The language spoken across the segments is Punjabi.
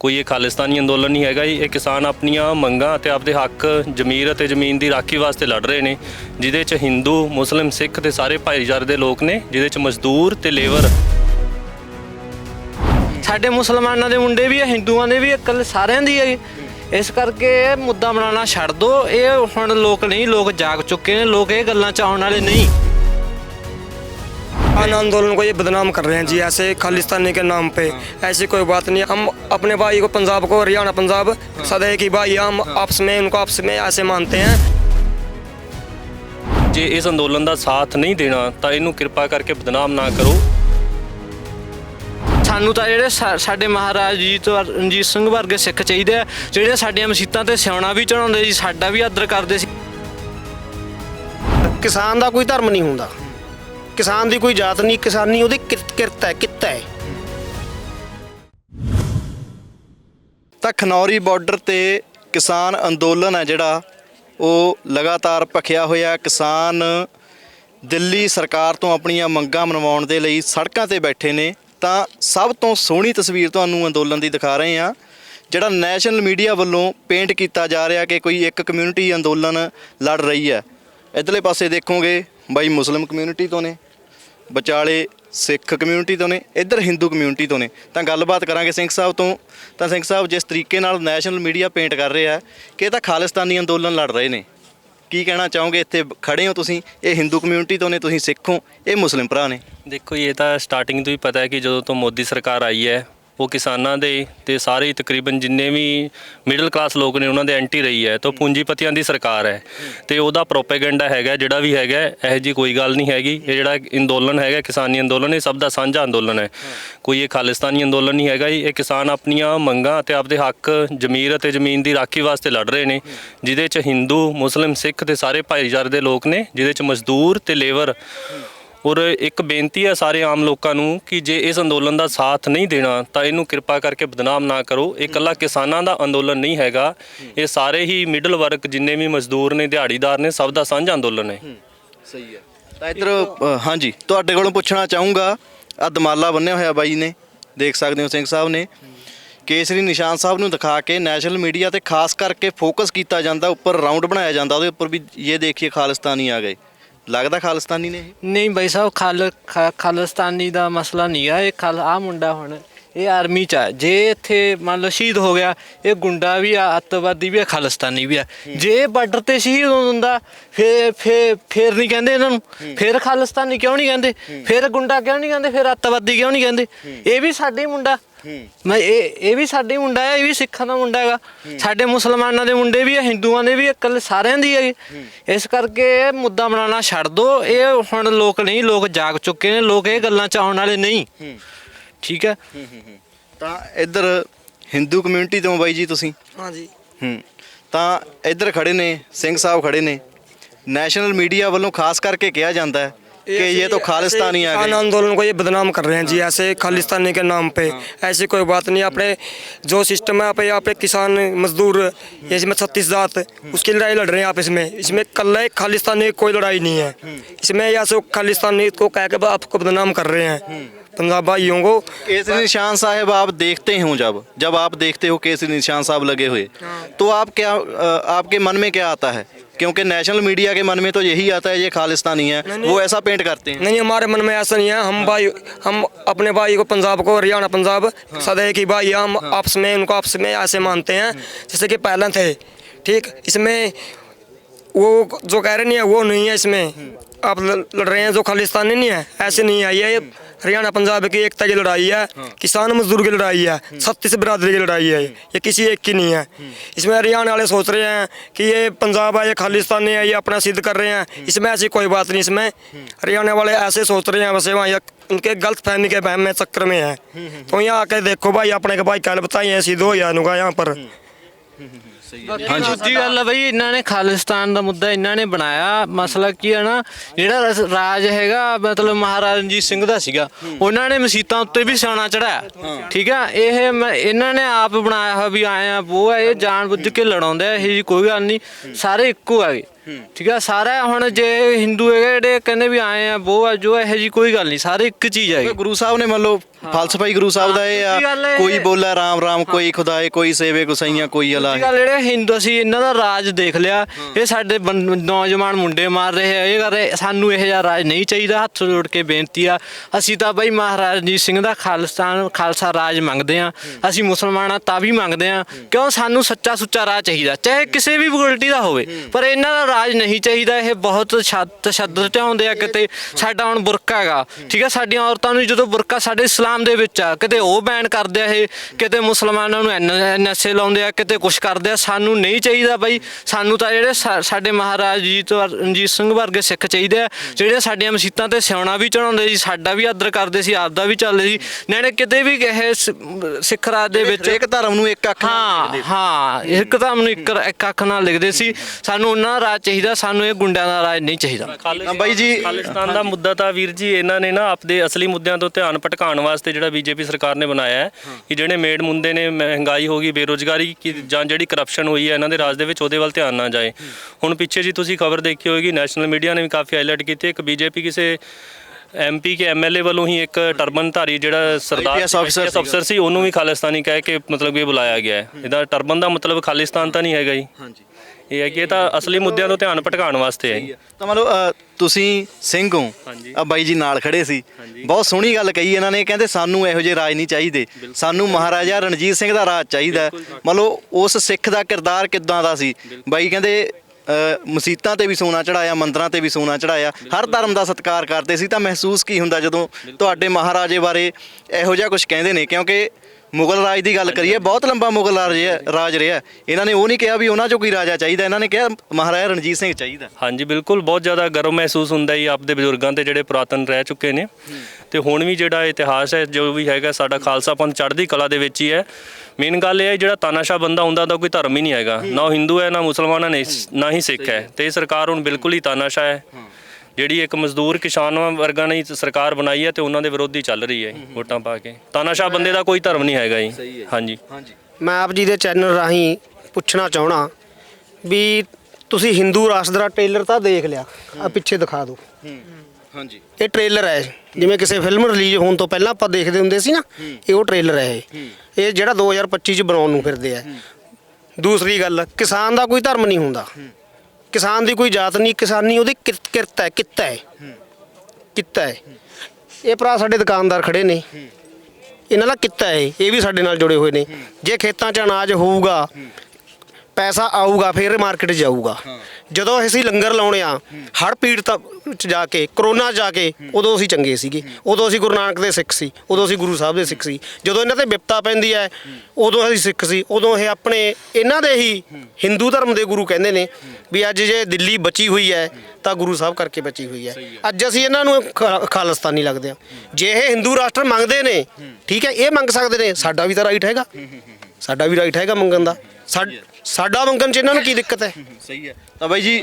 ਕੋਈ ਇਹ ਖਾਲਿਸਤਾਨੀ ਅੰਦੋਲਨ ਨਹੀਂ ਹੈਗਾ ਇਹ ਕਿਸਾਨ ਆਪਣੀਆਂ ਮੰਗਾਂ ਅਤੇ ਆਪਦੇ ਹੱਕ ਜ਼ਮੀਰ ਅਤੇ ਜ਼ਮੀਨ ਦੀ ਰਾਖੀ ਵਾਸਤੇ ਲੜ ਰਹੇ ਨੇ ਜਿਹਦੇ 'ਚ ਹਿੰਦੂ ਮੁਸਲਿਮ ਸਿੱਖ ਤੇ ਸਾਰੇ ਭਾਈਚਾਰੇ ਦੇ ਲੋਕ ਨੇ ਜਿਹਦੇ 'ਚ ਮਜ਼ਦੂਰ ਤੇ ਲੇਬਰ। ਸਾਡੇ ਮੁਸਲਮਾਨਾਂ ਦੇ ਮੁੰਡੇ ਵੀ ਆ ਹਿੰਦੂਆਂ ਦੇ ਵੀ ਆ, ਇਕੱਲੇ ਸਾਰਿਆਂ ਦੀ ਹੈ ਇਸ ਕਰਕੇ ਇਹ ਮੁੱਦਾ ਬਣਾਉਣਾ ਛੱਡ ਦੋ। ਇਹ ਹੁਣ ਲੋਕ ਨਹੀਂ ਲੋਕ ਜਾਗ ਚੁੱਕੇ ਨੇ ਲੋਕ ਇਹ ਗੱਲਾਂ ਚ ਆਉਣ ਵਾਲੇ ਨਹੀਂ। अन आंदोलन को ये बदनाम कर रहे हैं जी ऐसे खालिस्तानी के नाम पे ऐसी कोई बात नहीं हम अपने भाई को पंजाब को हरियाणा पंजाब सदा एक ही भाई है, हम आपस में उनको आपस में ऐसे मानते हैं ਜੇ ਇਸ ਅੰਦੋਲਨ ਦਾ ਸਾਥ ਨਹੀਂ ਦੇਣਾ ਤਾਂ ਇਹਨੂੰ ਕਿਰਪਾ ਕਰਕੇ ਬਦਨਾਮ ਨਾ ਕਰੋ ਸਾਨੂੰ ਤਾਂ ਜਿਹੜੇ ਸਾ- ਸਾਡੇ ਮਹਾਰਾਜ ਜੀ ਤੋਂ ਰਣਜੀਤ ਸਿੰਘ ਵਰਗੇ ਸਿੱਖ ਚਾਹੀਦੇ ਆ ਜਿਹੜੇ ਸਾਡੀਆਂ ਮਸੀਤਾਂ ਤੇ ਸਿਉਣਾ ਵੀ ਚੜਾਉਂਦੇ ਜੀ ਸਾਡਾ ਵੀ ਆਦਰ ਕਰਦੇ ਸੀ ਕਿਸਾਨ ਦਾ ਕੋਈ ਧਰਮ ਨਹੀਂ ਹੁੰਦਾ ਕਿਸਾਨ ਦੀ ਕੋਈ ਜਾਤ ਨਹੀਂ, ਕਿਸਾਨੀ ਉਹਦੀ ਕਿਰਤ ਕਿਰਤ ਹੈ, ਕਿੱਤਾ ਹੈ। ਤਾਂ ਖਨੌਰੀ ਬਾਰਡਰ ਤੇ ਕਿਸਾਨ ਅੰਦੋਲਨ ਹੈ ਜਿਹੜਾ, ਉਹ ਲਗਾਤਾਰ ਭਖਿਆ ਹੋਇਆ ਕਿਸਾਨ ਦਿੱਲੀ ਸਰਕਾਰ ਤੋਂ ਆਪਣੀਆਂ ਮੰਗਾਂ ਮਨਵਾਉਣ ਦੇ ਲਈ ਸੜਕਾਂ ਤੇ ਬੈਠੇ ਨੇ। ਤਾਂ ਸਭ ਤੋਂ ਸੋਹਣੀ ਤਸਵੀਰ ਤੁਹਾਨੂੰ ਅੰਦੋਲਨ ਦੀ ਦਿਖਾ ਰਹੇ ਹਾਂ, ਜਿਹੜਾ ਨੈਸ਼ਨਲ ਮੀਡੀਆ ਵੱਲੋਂ ਪੇਂਟ ਕੀਤਾ ਜਾ ਰਿਹਾ ਕਿ ਕੋਈ ਇੱਕ ਕਮਿਊਨਿਟੀ ਅੰਦੋਲਨ ਲੜ ਰਹੀ ਹੈ। ਇਧਰਲੇ ਪਾਸੇ ਦੇਖੋਗੇ, ਬਾਈ ਮੁਸਲਿਮ ਕਮਿਊਨਿਟੀ ਤੋਂ ਨੇ। ਵਿਚਾਲੇ ਸਿੱਖ ਕਮਿਊਨਿਟੀ ਤੋਂ ਨੇ, ਇੱਧਰ ਹਿੰਦੂ ਕਮਿਊਨਿਟੀ ਤੋਂ ਨੇ। ਤਾਂ ਗੱਲਬਾਤ ਕਰਾਂਗੇ ਸਿੰਘ ਸਾਹਿਬ ਤੋਂ। ਤਾਂ ਸਿੰਘ ਸਾਹਿਬ, ਜਿਸ ਤਰੀਕੇ ਨਾਲ ਨੈਸ਼ਨਲ ਮੀਡੀਆ ਪੇਂਟ ਕਰ ਰਿਹਾ ਹੈ, ਕਿ ਇਹ ਤਾਂ ਖਾਲਿਸਤਾਨੀ ਅੰਦੋਲਨ ਲੜ ਰਹੇ ਨੇ। ਕੀ ਕਹਿਣਾ ਚਾਹੋਗੇ? ਇੱਥੇ ਖੜੇ ਹੋ ਤੁਸੀਂ। ਇਹ ਹਿੰਦੂ ਕਮਿਊਨਿਟੀ ਤੋਂ ਨੇ, ਤੁਸੀਂ ਸਿੱਖ ਹੋ। ਇਹ ਮੁਸਲਿਮ ਭਰਾ ਨੇ। ਦੇਖੋ ਇਹ ਤਾਂ ਸਟਾਰਟਿੰਗ ਤੋਂ ਹੀ ਪਤਾ ਹੈ ਕਿ ਜਦੋਂ ਤੋਂ ਮੋਦੀ ਸਰਕਾਰ ਆਈ ਹੈ ਉਹ ਕਿਸਾਨਾਂ ਦੇ ਤੇ ਸਾਰੇ ਹੀ ਤਕਰੀਬਨ ਜਿੰਨੇ ਵੀ ਮਿਡਲ ਕਲਾਸ ਲੋਕ ਨੇ ਉਹਨਾਂ ਦੇ ਐਂਟੀ ਰਹੀ ਹੈ, ਤਾਂ ਪੂੰਜੀਪਤੀਆਂ ਦੀ ਸਰਕਾਰ ਹੈ। ਤੇ ਉਹਦਾ ਪ੍ਰੋਪੇਗੈਂਡਾ ਹੈਗਾ, ਜਿਹੜਾ ਵੀ ਹੈਗਾ, ਇਹੋ ਜੀ ਕੋਈ ਗੱਲ ਨਹੀਂ ਹੈਗੀ। ਇਹ ਜਿਹੜਾ ਅੰਦੋਲਨ ਹੈਗਾ, ਕਿਸਾਨੀ ਅੰਦੋਲਨ, ਇਹ ਸਭ ਦਾ ਸਾਂਝਾ ਅੰਦੋਲਨ ਹੈ। ਕੋਈ ਇਹ ਖਾਲਿਸਤਾਨੀ ਅੰਦੋਲਨ ਨਹੀਂ ਹੈਗਾ ਜੀ, ਇਹ ਕਿਸਾਨ ਆਪਣੀਆਂ ਮੰਗਾਂ ਤੇ ਆਪਦੇ ਹੱਕ, ਜ਼ਮੀਰ ਅਤੇ ਜ਼ਮੀਨ ਦੀ ਰਾਖੀ ਵਾਸਤੇ ਲੜ ਰਹੇ ਨੇ, ਜਿਹਦੇ 'ਚ ਹਿੰਦੂ, ਮੁਸਲਿਮ, ਸਿੱਖ ਤੇ ਸਾਰੇ ਭਾਈਚਾਰੇ ਦੇ ਲੋਕ ਨੇ, ਜਿਹਦੇ 'ਚ ਮਜ਼ਦੂਰ ਤੇ ਲੇਬਰ ਔਰ ਇੱਕ ਬੇਨਤੀ ਹੈ ਸਾਰੇ ਆਮ ਲੋਕਾਂ ਨੂੰ ਕਿ ਜੇ ਇਸ ਅੰਦੋਲਨ ਦਾ ਸਾਥ ਨਹੀਂ ਦੇਣਾ, ਤਾਂ ਇਹਨੂੰ ਕਿਰਪਾ ਕਰਕੇ ਬਦਨਾਮ ਨਾ ਕਰੋ। ਇਹ ਇਕੱਲਾ ਕਿਸਾਨਾਂ ਦਾ ਅੰਦੋਲਨ ਨਹੀਂ ਹੈਗਾ। ਇਹ ਸਾਰੇ ਹੀ ਮਿਡਲ ਵਰਗ ਜਿੰਨੇ ਵੀ ਮਜ਼ਦੂਰ ਨੇ, ਦਿਹਾੜੀਦਾਰ ਨੇ, ਸਭ ਦਾ ਸਾਂਝਾ ਅੰਦੋਲਨ ਹੈ। ਸਹੀ ਹੈ। ਤਾਂ ਇੱਧਰ ਹਾਂਜੀ, ਤੁਹਾਡੇ ਕੋਲੋਂ ਪੁੱਛਣਾ ਚਾਹੂੰਗਾ ਆ ਦਮਾਲਾ ਬੰਨਿਆ ਹੋਇਆ ਬਾਈ ਨੇ, ਦੇਖ ਸਕਦੇ ਹੋ ਸਿੰਘ ਸਾਹਿਬ ਨੇ। ਕੇਸਰੀ ਨਿਸ਼ਾਨ ਸਾਹਿਬ ਨੂੰ ਦਿਖਾ ਕੇ ਨੈਸ਼ਨਲ ਮੀਡੀਆ ਤੇ ਖਾਸ ਕਰਕੇ ਫੋਕਸ ਕੀਤਾ ਜਾਂਦਾ, ਉੱਪਰ ਰਾਉਂਡ ਬਣਾਇਆ ਜਾਂਦਾ, ਉਹਦੇ ਉੱਪਰ ਵੀ ਇਹ ਦੇਖੀਏ ਖਾਲਿਸਤਾਨੀ ਆ ਗਏ। ਲੱਗਦਾ ਖਾਲਿਸਤਾਨੀ ਨੇ ਇਹ? ਨਹੀਂ ਬਾਈ ਸਾਹਿਬ ਖਾਲ ਖਾ- ਖਾਲਿਸਤਾਨੀ ਦਾ ਮਸਲਾ ਨਹੀਂ ਆ ਇਹ ਖਾਲ ਆ ਮੁੰਡਾ ਹੁਣ ਇਹ ਆਰਮੀ ਚ ਆ। ਜੇ ਇੱਥੇ ਮੰਨ ਲਓ ਸ਼ਹੀਦ ਹੋ ਗਿਆ ਇਹ ਗੁੰਡਾ ਵੀ ਆ ਅੱਤਵਾਦੀ ਵੀ ਆ ਖਾਲਿਸਤਾਨੀ ਵੀ ਆ। ਜੇ ਬਾਰਡਰ ਤੇ ਸ਼ਹੀਦ ਹੁੰਦਾ ਫੇਰ ਫੇਰ ਫੇਰ ਨਹੀਂ ਕਹਿੰਦੇ ਇਹਨਾਂ ਨੂੰ। ਫੇਰ ਖਾਲਿਸਤਾਨੀ ਕਿਉਂ ਨਹੀਂ ਕਹਿੰਦੇ? ਫੇਰ ਗੁੰਡਾ ਕਿਉਂ ਨਹੀਂ ਕਹਿੰਦੇ? ਫੇਰ ਅੱਤਵਾਦੀ ਕਿਉਂ ਨਹੀਂ ਕਹਿੰਦੇ? ਇਹ ਵੀ ਸਾਡੇ ਹੀ ਮੁੰਡਾ। ਮੈਂ ਇਹ ਇਹ ਵੀ ਸਾਡੇ ਹੀ ਮੁੰਡਾ ਹੈ ਇਹ ਵੀ ਸਿੱਖਾਂ ਦਾ ਮੁੰਡਾ ਹੈਗਾ। ਸਾਡੇ ਮੁਸਲਮਾਨਾਂ ਦੇ ਮੁੰਡੇ ਵੀ ਆ ਹਿੰਦੂਆਂ ਦੇ ਵੀ ਇਕੱਲੇ ਸਾਰਿਆਂ ਦੀ ਹੈ। ਇਸ ਕਰਕੇ ਇਹ ਮੁੱਦਾ ਬਣਾਉਣਾ ਛੱਡ ਦੋ। ਇਹ ਹੁਣ ਲੋਕ ਨਹੀਂ ਲੋਕ ਜਾਗ ਚੁੱਕੇ ਨੇ ਲੋਕ ਇਹ ਗੱਲਾਂ ਚ ਆਉਣ ਵਾਲੇ ਨਹੀਂ। ਠੀਕ ਹੈ? ਤਾਂ ਇੱਧਰ ਹਿੰਦੂ ਕਮਿਊਨਿਟੀ ਤੋਂ ਬਾਈ ਜੀ ਤੁਸੀਂ? हाँ जी ਹੂੰ। ਤਾਂ ਇੱਧਰ ਖੜੇ ਨੇ ਸਿੰਘ ਸਾਹਿਬ ਖੜੇ ਨੇ। ਨੈਸ਼ਨਲ ਮੀਡੀਆ ਵੱਲੋਂ ਖਾਸ ਕਰਕੇ ਕਿਹਾ ਜਾਂਦਾ ਹੈ कि ये तो खालिस्तानी है आंदोलन को ये बदनाम कर रहे हैं जी हाँ। ऐसे खालिस्तानी के नाम पे। हाँ। ऐसी कोई बात नहीं अपने जो सिस्टम है यहाँ पे किसान मजदूर इसमें छत्तीस जात उसकी लड़ाई लड़ रहे हैं आप इसमें। इसमें कल खालिस्तानी की कोई लड़ाई नहीं है। हम्म। इसमें या सो खालिस्तानी को कह के आपको बदनाम कर रहे हैं। हम्म। पंजाब भाइयों को केसरी निशान साहब आप देखते हो जब जब आप देखते हो केसरी निशान साहब लगे हुए। हाँ। तो आप क्या आपके मन में क्या आता है? क्योंकि नेशनल मीडिया के मन में तो यही आता है ये खालिस्तानी है वो ऐसा पेंट करते हैं। नहीं हमारे मन में ऐसा नहीं है। हम भाई हम अपने भाई को पंजाब को हरियाणा पंजाब सदा एक ही भाई है। हम आपस में उनको आपस में ऐसे मानते हैं जैसे कि पहले थे ठीक? इसमें वो जो कह रहे नहीं है वो नहीं है इसमें। आप लड़ रहे हैं जो खालिस्तानी नहीं है ऐसे नहीं है। ये हरियाणा पंजाब की एकता की लड़ाई है किसान मजदूर की लड़ाई है छत्तीस बिरादरी की लड़ाई है। ये किसी एक की नहीं है। इसमें हरियाणा वाले सोच रहे हैं कि ये पंजाब है ये खालिस्तानी है ये अपना सिद्ध कर रहे हैं। इसमें ऐसी कोई बात नहीं इसमें हरियाणा वाले ऐसे सोच रहे हैं वैसे वहाँ ये उनके गलत फहमी के बहम में चक्कर में है। तो यहाँ आके देखो भाई अपने के भाई कल बताइए सिद्ध हो या नुका यहाँ पर। ਹਾਂਜੀ। ਦੂਜੀ ਗੱਲ ਆ ਬਈ ਇਹਨਾਂ ਨੇ ਖਾਲਿਸਤਾਨ ਦਾ ਮੁੱਦਾ ਇਹਨਾਂ ਨੇ ਬਣਾਇਆ। ਮਸਲਾ ਕੀ ਹੈ ਨਾ ਜਿਹੜਾ ਰਸ- ਰਾਜ ਹੈਗਾ ਮਤਲਬ ਮਹਾਰਾਜਾ ਰਣਜੀਤ ਸਿੰਘ ਦਾ ਸੀਗਾ ਉਹਨਾਂ ਨੇ ਮਸੀਤਾਂ ਉੱਤੇ ਵੀ ਸਿਆਣਾ ਚੜਾਇਆ ਠੀਕ ਆ? ਇਹ ਮੈਂ- ਇਹਨਾਂ ਨੇ ਆਪ ਬਣਾਇਆ ਹੋਇਆ ਵੀ ਆਏ ਆ ਉਹ ਆ ਇਹ ਜਾਣ ਬੁੱਝ ਕੇ ਲੜਾਉਂਦੇ ਆ ਇਹ ਜੀ ਕੋਈ ਗੱਲ ਨਹੀਂ। ਸਾਰੇ ਇੱਕੋ ਹੈਗੇ। ਠੀਕ ਆ? ਸਾਰਾ ਹੁਣ ਜੇ ਹਿੰਦੂ ਹੈਗੇ ਜਿਹੜੇ ਕਹਿੰਦੇ ਵੀ ਆਏ ਆ ਉਹ ਆ ਜੋ ਇਹ ਜੀ ਕੋਈ ਗੱਲ ਨਹੀਂ। ਸਾਰੇ ਇੱਕ ਚੀਜ਼ ਹੈਗੀ। ਗੁਰੂ ਸਾਹਿਬ ਨੇ ਮੰਨ ਲਓ ਫਲਸਫਾ ਹੀ ਗੁਰੂ ਸਾਹਿਬ ਦਾ ਇਹ ਆ ਦੂਜੀ ਗੱਲ ਇਹ- ਕੋਈ ਬੋਲੇ ਰਾਮ ਰਾਮ ਕੋਈ ਖੁਦਾਏ ਕੋਈ ਸੇਵੇ ਗੁਸਾਈਆਂ ਕੋਈ ਅਲਾ ਦੂਜੀ ਗੱਲ ਜਿਹੜੇ ਹਿੰਦੂ ਅਸੀਂ ਇਹਨਾਂ ਦਾ ਰਾਜ ਦੇਖ ਲਿਆ ਇਹ ਸਾਡੇ ਬੰ- ਨੌਜਵਾਨ ਮੁੰਡੇ ਮਾਰ ਰਹੇ ਆ ਇਹ ਕਰ ਰਹੇ ਸਾਨੂੰ ਇਹ ਜਿਹਾ ਰਾਜ ਨਹੀਂ ਚਾਹੀਦਾ ਹੱਥ ਜੋੜ ਕੇ ਬੇਨਤੀ ਆ। ਅਸੀਂ ਤਾਂ ਬਈ ਮਹਾਰਾਜ ਰਣਜੀਤ ਸਿੰਘ ਦਾ ਖਾਲਿਸਤਾਨ ਖਾਲਸਾ ਰਾਜ ਮੰਗਦੇ ਆ ਅਸੀਂ ਮੁਸਲਮਾਨਾਂ ਤਾਂ ਵੀ ਮੰਗਦੇ ਆ। ਕਿਉਂ? ਸਾਨੂੰ ਸੱਚਾ ਸੁੱਚਾ ਰਾਜ ਚਾਹੀਦਾ ਚਾਹੇ ਕਿਸੇ ਵੀ ਗੁਲਟੀ ਦਾ ਹੋਵੇ ਪਰ ਇਹਨਾਂ ਦਾ ਰਾਜ ਨਹੀਂ ਚਾਹੀਦਾ ਇਹ ਬਹੁਤ ਸ਼ਾ- ਤਸ਼ੱਦਦ ਢਾਉਂਦੇ ਆ ਕਿਤੇ ਸਾਡਾ ਹੁਣ ਬੁਰਕਾ ਹੈਗਾ ਠੀਕ ਹੈ ਸਾਡੀਆਂ ਔਰਤਾਂ ਨੂੰ ਜਦੋਂ ਬੁਰਕਾ ਸਾਡੇ ਇਸਲਾਮ ਦੇ ਵਿੱਚ ਆ। ਕਿਤੇ ਉਹ ਬੈਨ ਕਰਦੇ ਆ ਇਹ ਕਿਤੇ ਮੁਸਲਮਾਨਾਂ ਨੂੰ ਐਨਐਸਏ ਲਾਉਂਦੇ ਆ ਕਿਤੇ ਕੁਝ ਕਰਦੇ ਆ। ਸਾਨੂੰ ਨਹੀਂ ਚਾਹੀਦਾ ਬਈ। ਸਾਨੂੰ ਤਾਂ ਜਿਹੜੇ ਸਾਡੇ ਮਹਾਰਾਜ ਜੀ ਤੋਂ ਰਣਜੀਤ ਸਿੰਘ ਵਰਗੇ ਸਿੱਖ ਚਾਹੀਦੇ ਆ। ਜਿਹੜੇ ਸਾਡੀਆਂ ਮਸੀਤਾਂ ਤੇ ਸਿਉਣਾ ਵੀ ਚੜਾਉਂਦੇ ਸੀ ਸਾਡਾ ਵੀ ਆਦਰ ਕਰਦੇ ਸੀ ਆਪਦਾ ਵੀ ਚੱਲਦੇ ਸੀ। ਨਾਲੇ ਕਿਤੇ ਵੀ ਇਹ ਸਿੱਖ ਰਾਜ ਦੇ ਵਿੱਚ ਹਰੇਕ ਧਰਮ ਨੂੰ ਇੱਕ ਅੱਖ ਹਾਂ ਹਾਂ ਇੱਕ ਤਾਂ ਮੈਨੂੰ ਇੱਕ ਇੱਕ ਅੱਖ ਨਾਲ ਲਿਖਦੇ ਸੀ। ਸਾਨੂੰ ਉਹਨਾਂ ਦਾ ਰਾਜ ਚਾਹੀਦਾ ਸਾਨੂੰ ਇਹ ਗੁੰਡਿਆਂ ਦਾ ਰਾਜ ਨਹੀਂ ਚਾਹੀਦਾ। ਬਾਈ ਜੀ ਖਾਲਿਸਤਾਨ ਦਾ ਮੁੱਦਾ ਤਾਂ ਵੀਰ ਜੀ ਇਹਨਾਂ ਨੇ ਨਾ ਆਪਦੇ ਅਸਲੀ ਮੁੱਦਿਆਂ ਤੋਂ ਧਿਆਨ ਭਟਕਾਉਣ ਵਾਸਤੇ ਜਿਹੜਾ ਬੀਜੇਪੀ ਸਰਕਾਰ ਨੇ ਬਣਾਇਆ ਹੈ ਕਿ ਜਿਹੜੇ ਮੇਡ ਮੁੰਡੇ ਨੇ ਮਹਿੰਗਾਈ ਹੋ ਗਈ ਬੇਰੋਜ਼ਗਾਰੀ ਕੀ ਜਾਂ ਜਿਹੜੀ ਕਰਪਸ਼ਨ ਹੋਈ ਹੈ ਇਹਨਾਂ ਦੇ ਰਾਜ ਦੇ ਵਿੱਚ ਉਹਦੇ ਵੱਲ ਧਿਆਨ ਨਾ ਜਾਏ। ਹੁਣ ਪਿੱਛੇ ਜੀ ਤੁਸੀਂ ਖਬਰ ਦੇਖੀ ਹੋਏਗੀ ਨੈਸ਼ਨਲ ਮੀਡੀਆ ਨੇ ਵੀ ਕਾਫੀ ਹਾਈਲਾਈਟ ਕੀਤੀ ਇੱਕ ਬੀਜੇਪੀ ਕਿਸੇ ਐਮਪੀ ਕੇ ਐਮਐਲਏ ਵੱਲੋਂ ਹੀ ਇੱਕ ਟਰਬਨ ਧਾਰੀ ਜਿਹੜਾ ਸਰਦਾਰ IPS ਅਫਸਰ ਸੀ ਉਹਨੂੰ ਵੀ ਖਾਲਿਸਤਾਨੀ ਕਹਿ ਕੇ ਮਤਲਬ ਇਹ ਬੁਲਾਇਆ ਗਿਆ ਹੈ। ਇਹਦਾ ਟਰਬਨ ਦਾ ਮਤਲਬ ਖਾਲਿਸਤਾਨ ਤਾਂ ਨਹੀਂ ਹੈਗਾ ਜੀ। ਹਾਂਜੀ। ਇਹ ਹੈ ਕਿ ਇਹ ਤਾਂ ਅਸਲੀ ਮੁੱਦਿਆਂ ਤੋਂ ਧਿਆਨ ਭਟਕਾਉਣ ਵਾਸਤੇ ਹੈ। ਤਾਂ ਮੰਨ ਲਓ ਅ, ਤੁਸੀਂ ਸਿੰਘ ਹੋ। ਹਾਂਜੀ। ਆ ਬਾਈ ਜੀ ਨਾਲ ਖੜੇ ਸੀ। ਬਹੁਤ ਸੋਹਣੀ ਗੱਲ ਕਹੀ ਇਹਨਾਂ ਨੇ। ਕਹਿੰਦੇ ਸਾਨੂੰ ਇਹੋ ਜਿਹੇ ਰਾਜ ਨਹੀਂ ਚਾਹੀਦੇ। ਸਾਨੂੰ ਮਹਾਰਾਜਾ ਰਣਜੀਤ ਸਿੰਘ ਦਾ ਰਾਜ ਚਾਹੀਦਾ। ਮੰਨ ਲਓ ਉਸ ਸਿੱਖ ਦਾ ਕਿਰਦਾਰ ਕਿੱਦਾਂ ਦਾ ਸੀ? ਬਾਈ ਕਹਿੰਦੇ ਅ, ਮਸੀਤਾਂ ਤੇ ਵੀ ਸੋਨਾ ਚੜਾਇਆ ਮੰਦਰਾਂ ਤੇ ਵੀ ਸੋਨਾ ਚੜਾਇਆ। ਹਰ ਧਰਮ ਦਾ ਸਤਿਕਾਰ ਕਰਦੇ ਸੀ। ਤਾਂ ਮਹਿਸੂਸ ਕੀ ਹੁੰਦਾ ਜਦੋਂ ਤੁਹਾਡੇ ਮਹਾਰਾਜੇ ਬਾਰੇ ਇਹੋ ਜਿਹਾ ਕੁਝ ਕਹਿੰਦੇ ਨੇ? ਕਿਉਂਕਿ ਮੁਗਲ ਰਾਜ ਦੀ ਗੱਲ ਕਰੀਏ ਬਹੁਤ ਲੰਬਾ ਮੁਗਲ ਰਾਜ ਹੈ- ਰਾਜ ਰਿਹਾ। ਇਹਨਾਂ ਨੇ ਉਹ ਨਹੀਂ ਕਿਹਾ ਵੀ ਉਹਨਾਂ ਚੋਂ ਕੋਈ ਰਾਜਾ ਚਾਹੀਦਾ ਇਹਨਾਂ ਨੇ ਕਿਹਾ ਮਹਾਰਾਜਾ ਰਣਜੀਤ ਸਿੰਘ ਚਾਹੀਦਾ। ਹਾਂਜੀ ਬਿਲਕੁਲ ਬਹੁਤ ਜ਼ਿਆਦਾ ਗਰਵ ਮਹਿਸੂਸ ਹੁੰਦਾ ਹੀ ਆਪਦੇ ਬਜ਼ੁਰਗਾਂ ਤੇ ਜਿਹੜੇ ਪੁਰਾਤਨ ਰਹਿ ਚੁੱਕੇ ਨੇ। ਤੇ ਹੁਣ ਵੀ ਜਿਹੜਾ ਇਤਿਹਾਸ ਹੈ ਜੋ ਵੀ ਹੈਗਾ ਸਾਡਾ ਖਾਲਸਾ ਪੰਥ ਚੜ੍ਹਦੀ ਕਲਾ ਦੇ ਵਿੱਚ ਹੀ ਹੈ। ਮੇਨ ਗੱਲ ਇਹ ਹੈ ਜਿਹੜਾ ਤਾਨਾਸ਼ਾਹ ਬੰਦਾ ਹੁੰਦਾ ਤਾਂ ਕੋਈ ਧਰਮ ਹੀ ਨਹੀਂ ਹੈਗਾ। ਨਾ ਉਹ ਹਿੰਦੂ ਹੈ ਨਾ ਮੁਸਲਮਾਨ ਹੈ। ਨਾ ਹੀ ਸਿੱਖ ਹੈ। ਤੇ ਇਹ ਸਰਕਾਰ ਹੁਣ ਬਿਲਕੁਲ ਹੀ ਤਾਨਾਸ਼ਾਹ ਹੈ। ਜਿਹੜੀ ਇੱਕ ਮਜ਼ਦੂਰ ਕਿਸਾਨ ਵਰਗਾਂ ਨੇ ਸਰਕਾਰ ਬਣਾਈ ਹੈ ਤੇ ਉਹਨਾਂ ਦੇ ਵਿਰੋਧੀ ਚੱਲ ਰਹੀ ਹੈ ਵੋਟਾਂ ਪਾ ਕੇ। ਤਾਨਾਸ਼ਾਹ ਬੰਦੇ ਦਾ ਕੋਈ ਧਰਮ ਨਹੀਂ ਹੈਗਾ ਜੀ। ਹਾਂਜੀ। ਮੈਂ ਆਪ ਜੀ ਦੇ ਚੈਨਲ ਰਾਹੀਂ ਪੁੱਛਣਾ ਚਾਹਣਾ ਵੀ ਤੁਸੀਂ ਹਿੰਦੂ ਰਾਸ਼ਟਰ ਦਾ ਟ੍ਰੇਲਰ ਤਾਂ ਦੇਖ ਲਿਆ। ਆ ਪਿੱਛੇ ਦਿਖਾ ਦਿਓ। ਹਾਂਜੀ। ਇਹ ਟ੍ਰੇਲਰ ਹੈ। ਜਿਵੇਂ ਕਿਸੇ ਫਿਲਮ ਰਿਲੀਜ਼ ਹੋਣ ਤੋਂ ਪਹਿਲਾਂ ਆਪਾਂ ਦੇਖਦੇ ਹੁੰਦੇ ਸੀ ਨਾ ਇਹ ਉਹ ਟ੍ਰੇਲਰ ਹੈ ਇਹ। ਇਹ ਜਿਹੜਾ 2025 ਚ ਬਣਾਉਣ ਨੂੰ ਫਿਰਦੇ ਆ। ਦੂਸਰੀ ਗੱਲ ਕਿਸਾਨ ਦਾ ਕੋਈ ਧਰਮ ਨਹੀਂ ਹੁੰਦਾ। ਕਿਸਾਨ ਦੀ ਕੋਈ ਜਾਤ ਨਹੀਂ ਕਿਸਾਨੀ ਉਹਦੀ ਕਿਰ- ਕਿਰਤ ਹੈ ਕਿੱਤਾ ਹੈ। ਕਿੱਤਾ ਹੈ। ਇਹ ਭਰਾ ਸਾਡੇ ਦੁਕਾਨਦਾਰ ਖੜੇ ਨੇ। ਇਹਨਾਂ ਦਾ ਕਿੱਤਾ ਹੈ ਇਹ ਵੀ ਸਾਡੇ ਨਾਲ ਜੁੜੇ ਹੋਏ ਨੇ। ਜੇ ਖੇਤਾਂ 'ਚ ਅਨਾਜ ਹੋਊਗਾ ਪੈਸਾ ਆਊਗਾ ਫਿਰ ਮਾਰਕੀਟ ਜਾਊਗਾ। ਜਦੋਂ ਅਸੀਂ ਲੰਗਰ ਲਾਉਣੇ ਆ ਹੜ ਪੀੜਤ ਚ ਜਾ ਕੇ ਕਰੋਨਾ 'ਚ ਜਾ ਕੇ ਉਦੋਂ ਅਸੀਂ ਚੰਗੇ ਸੀਗੇ। ਉਦੋਂ ਅਸੀਂ ਗੁਰੂ ਨਾਨਕ ਦੇ ਸਿੱਖ ਸੀ ਉਦੋਂ ਅਸੀਂ ਗੁਰੂ ਸਾਹਿਬ ਦੇ ਸਿੱਖ ਸੀ। ਜਦੋਂ ਇਹਨਾਂ ਤੇ ਵਿਪਤਾ ਪੈਂਦੀ ਹੈ ਉਦੋਂ ਅਸੀਂ ਸਿੱਖ ਸੀ ਉਦੋਂ ਇਹ ਆਪਣੇ ਇਹਨਾਂ ਦੇ ਹੀ ਹਿੰਦੂ ਧਰਮ ਦੇ ਗੁਰੂ ਕਹਿੰਦੇ ਨੇ ਵੀ ਅੱਜ ਜੇ ਦਿੱਲੀ ਬਚੀ ਹੋਈ ਹੈ ਤਾਂ ਗੁਰੂ ਸਾਹਿਬ ਕਰਕੇ ਬਚੀ ਹੋਈ ਹੈ। ਅੱਜ ਅਸੀਂ ਇਹਨਾਂ ਨੂੰ ਖਾਲਿਸਤਾਨੀ ਲੱਗਦੇ ਆ ਜੇ ਇਹ ਹਿੰਦੂ ਰਾਸ਼ਟਰ ਮੰਗਦੇ ਨੇ ਠੀਕ ਹੈ ਇਹ ਮੰਗ ਸਕਦੇ ਨੇ ਸਾਡਾ ਵੀ ਤਾਂ ਰਾਈਟ ਹੈਗਾ। ਸਾਡਾ ਵੀ ਰਾਈਟ ਹੈਗਾ ਮੰਗਣ ਦਾ। ਸਾਡਾ ਮੰਗਣ ਚ ਇਹਨਾਂ ਨੂੰ ਕੀ ਦਿੱਕਤ ਹੈ? ਸਹੀ ਹੈ। ਤਾਂ ਬਾਈ ਜੀ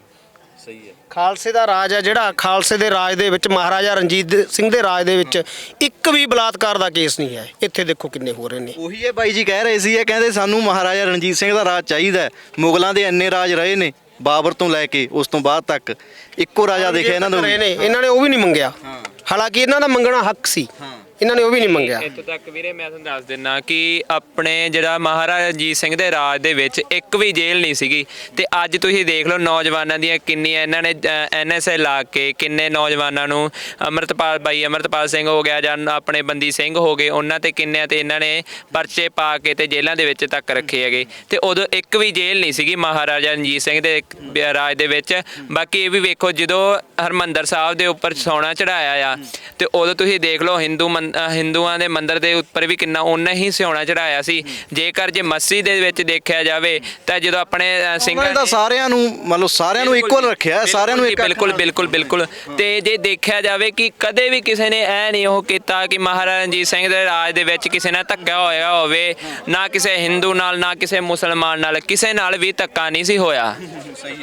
ਖਾਲਸੇ ਦਾ ਰਾਜ ਹੈ ਜਿਹੜਾ ਖਾਲਸੇ ਦੇ ਰਾਜ ਦੇ ਵਿੱਚ ਮਹਾਰਾਜਾ ਰਣਜੀਤ ਸਿੰਘ ਦੇ ਰਾਜ ਦੇ ਵਿੱਚ ਇੱਕ ਵੀ ਬਲਾਤਕਾਰ ਦਾ ਕੇਸ ਨਹੀਂ ਹੈ। ਇੱਥੇ ਦੇਖੋ ਕਿੰਨੇ ਹੋ ਰਹੇ ਨੇ। ਉਹੀ ਇਹ ਬਾਈ ਜੀ ਕਹਿ ਰਹੇ ਸੀ ਇਹ ਕਹਿੰਦੇ ਸਾਨੂੰ ਮਹਾਰਾਜਾ ਰਣਜੀਤ ਸਿੰਘ ਦਾ ਰਾਜ ਚਾਹੀਦਾ ਮੁਗਲਾਂ ਦੇ ਐਨੇ ਰਾਜ ਰਹੇ ਨੇ ਬਾਬਰ ਤੋਂ ਲੈ ਕੇ ਉਸ ਤੋਂ ਬਾਅਦ ਤੱਕ। ਇੱਕੋ ਰਾਜਾ ਦੇਖਿਆ ਇਹਨਾਂ ਨੂੰ ਨੇ। ਇਹਨਾਂ ਨੇ ਉਹ ਵੀ ਨਹੀਂ ਮੰਗਿਆ। ਹਾਲਾਂਕਿ ਇਹਨਾਂ ਦਾ ਮੰਗਣਾ ਹੱਕ ਸੀ। ਇਹਨਾਂ ਨੇ ਉਹ ਵੀ ਨਹੀਂ ਮੰਗਿਆ। ਇੱਥੋਂ ਤੱਕ ਵੀਰੇ ਮੈਂ ਤੁਹਾਨੂੰ ਦੱਸ ਦਿੰਨਾ ਕਿ ਆਪਣੇ ਜਿਹੜਾ ਮਹਾਰਾਜਾ ਰਣਜੀਤ ਸਿੰਘ ਦੇ ਰਾਜ ਦੇ ਵਿੱਚ ਇੱਕ ਵੀ ਜੇਲ੍ਹ ਨਹੀਂ ਸੀਗੀ ਤੇ ਅੱਜ ਤੁਸੀਂ ਦੇਖ ਲਓ ਨੌਜਵਾਨਾਂ ਦੀਆਂ ਕਿੰਨੀਆਂ ਇਹਨਾਂ ਨੇ ਐਨਐਸਏ ਲਾ ਕੇ ਕਿੰਨੇ ਨੌਜਵਾਨਾਂ ਨੂੰ ਅਮਰਤਪਾਲ, ਬਾਈ ਅਮਰਤਪਾਲ ਸਿੰਘ ਹੋ ਗਿਆ ਜਾਂ ਆਪਣੇ ਬੰਦੀ ਸਿੰਘ ਹੋ ਗਏ, ਉਹਨਾਂ ਤੇ ਕਿੰਨਿਆਂ ਤੇ ਇਹਨਾਂ ਨੇ ਪਰਚੇ ਪਾ ਕੇ ਤੇ ਜੇਲ੍ਹਾਂ ਦੇ ਵਿੱਚ ਤੱਕ ਰੱਖੇ ਹੈਗੇ। ਤੇ ਉਦੋਂ ਇੱਕ ਵੀ ਜੇਲ੍ਹ ਨਹੀਂ ਸੀਗੀ ਮਹਾਰਾਜਾ ਰਣਜੀਤ ਸਿੰਘ ਦੇ ਰਾਜ ਦੇ ਵਿੱਚ। ਬਾਕੀ ਇਹ ਵੀ ਵੇਖੋ ਜਦੋਂ ਹਰਮੰਦਰ ਸਾਹਿਬ ਦੇ ਉੱਪਰ ਸੋਨਾ ਚੜਾਇਆ ਆ, ਤੇ ਉਦੋਂ ਤੁਸੀਂ ਦੇਖ ਲਓ ਹਿੰਦੂ ਮੰ- ਮੰ- ਅ, ਹਿੰਦੂਆਂ ਦੇ ਮੰਦਿਰ ਦੇ ਉੱਪਰ ਵੀ ਕਿੰਨਾ ਉਹਨਾਂ ਹੀ ਸਿਉਣਾ ਚੜਾਇਆ ਸੀ। ਜੇਕਰ ਜੇ ਮਸਜਿਦ ਦੇ ਵਿੱਚ ਦੇਖਿਆ ਜਾਵੇ ਤਾਂ ਜਦੋਂ ਆਪਣੇ ਅ, ਸਿੰਘਾਂ ਉਹਨਾਂ ਦਾ ਨੇ- ਸਾਰਿਆਂ ਨੂੰ ਮੰਨ ਲਓ ਸਾਰਿਆਂ ਨੂੰ ਇਕੁਅਲ ਰੱਖਿਆ ਹੈ, ਸਾਰਿਆਂ ਨੂੰ ਇੱਕ ਬਿਲਕੁਲ ਬਿਲਕੁਲ ਬਿਲਕੁਲ। ਤੇ ਜੇ ਦੇਖਿਆ ਜਾਵੇ ਕਿ ਕਦੇ ਵੀ ਕਿਸੇ ਨੇ ਐ ਨਹੀਂ ਉਹ ਕੀਤਾ ਕਿ ਮਹਾਰਾਜਾ ਰਣਜੀਤ ਸਿੰਘ ਦੇ ਰਾਜ ਦੇ ਵਿੱਚ ਕਿਸੇ ਨਾਲ ਧੱਕਾ ਹੋਇਆ ਹੋਵੇ ਨਾ ਕਿਸੇ ਹਿੰਦੂ ਨਾਲ ਨਾ ਕਿਸੇ ਮੁਸਲਮਾਨ ਨਾਲ ਕਿਸੇ ਨਾਲ ਵੀ ਧੱਕਾ ਨਹੀਂ ਸੀ ਹੋਇਆ।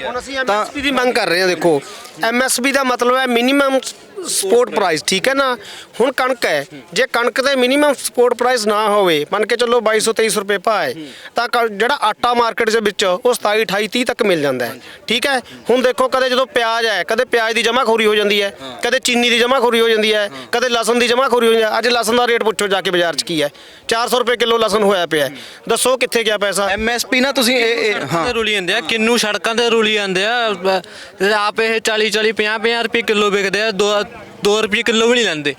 ਹੁਣ ਅਸੀਂ ਐਮਐਸਪੀ ਦੀ ਮੰਗ ਕਰ ਰਹੇ ਹਾਂ ਦੇਖੋ। ਐਮਐਸਪੀ ਦਾ ਮਤਲਬ ਹੈ ਮਿਨੀਮਮ ਸਪੋਰਟ ਪ੍ਰਾਈਸ ਠੀਕ ਹੈ ਨਾ? ਹੁਣ ਕਣਕ ਹੈ। ਜੇ ਕਣਕ ਦੇ ਮਿਨੀਮਮ ਸਪੋਰਟ ਪ੍ਰਾਈਸ ਨਾ ਹੋਵੇ ਮੰਨ ਕੇ ਚੱਲੋ 2200 2300 ਰੁਪਏ ਭਾਅ ਹੈ ਤਾਂ ਕ- ਜਿਹੜਾ ਆਟਾ ਮਾਰਕੀਟ ਦੇ ਵਿੱਚ ਉਹ 27 28 30 ਤੱਕ ਮਿਲ ਜਾਂਦਾ ਹੈ। ਠੀਕ ਹੈ? ਹੁਣ ਦੇਖੋ ਕਦੇ ਜਦੋਂ ਪਿਆਜ਼ ਹੈ ਕਦੇ ਪਿਆਜ਼ ਦੀ ਜਮਾਖੋਰੀ ਹੋ ਜਾਂਦੀ ਹੈ ਕਦੇ ਚੀਨੀ ਦੀ ਜਮਾਖੋਰੀ ਹੋ ਜਾਂਦੀ ਹੈ ਕਦੇ ਲਸਣ ਦੀ ਜਮਾਖੋਰੀ ਹੋ ਜਾਂਦੀ ਹੈ। ਅੱਜ ਲਸਣ ਦਾ ਰੇਟ ਪੁੱਛੋ ਜਾ ਕੇ ਬਾਜ਼ਾਰ 'ਚ ਕੀ ਹੈ। 400 ਰੁਪਏ ਕਿਲੋ ਲਸਣ ਹੋਇਆ ਪਿਆ ਹੈ। ਦੱਸੋ ਕਿੱਥੇ ਗਿਆ ਪੈਸਾ? ਐਮਐਸਪੀ ਨਾ ਤੁਸੀਂ ਇਹ ਇਹ- ਹਾਂ ਤੇ ਰੁਲੀ ਜਾਂਦੇ ਆ ਕਿੰਨੂ ਸੜਕਾਂ ਤੇ ਰੁਲੀ ਜਾਂਦੇ ਆ ਬ- ਆਪ ਇਹ 40 40 50 50 ਰੁਪਏ ਕਿਲੋ ਵਿਕਦੇ ਆ 2 2 ਰੁਪਏ ਕਿਲੋ ਵੀ ਨਹੀਂ ਲੈਂਦੇ।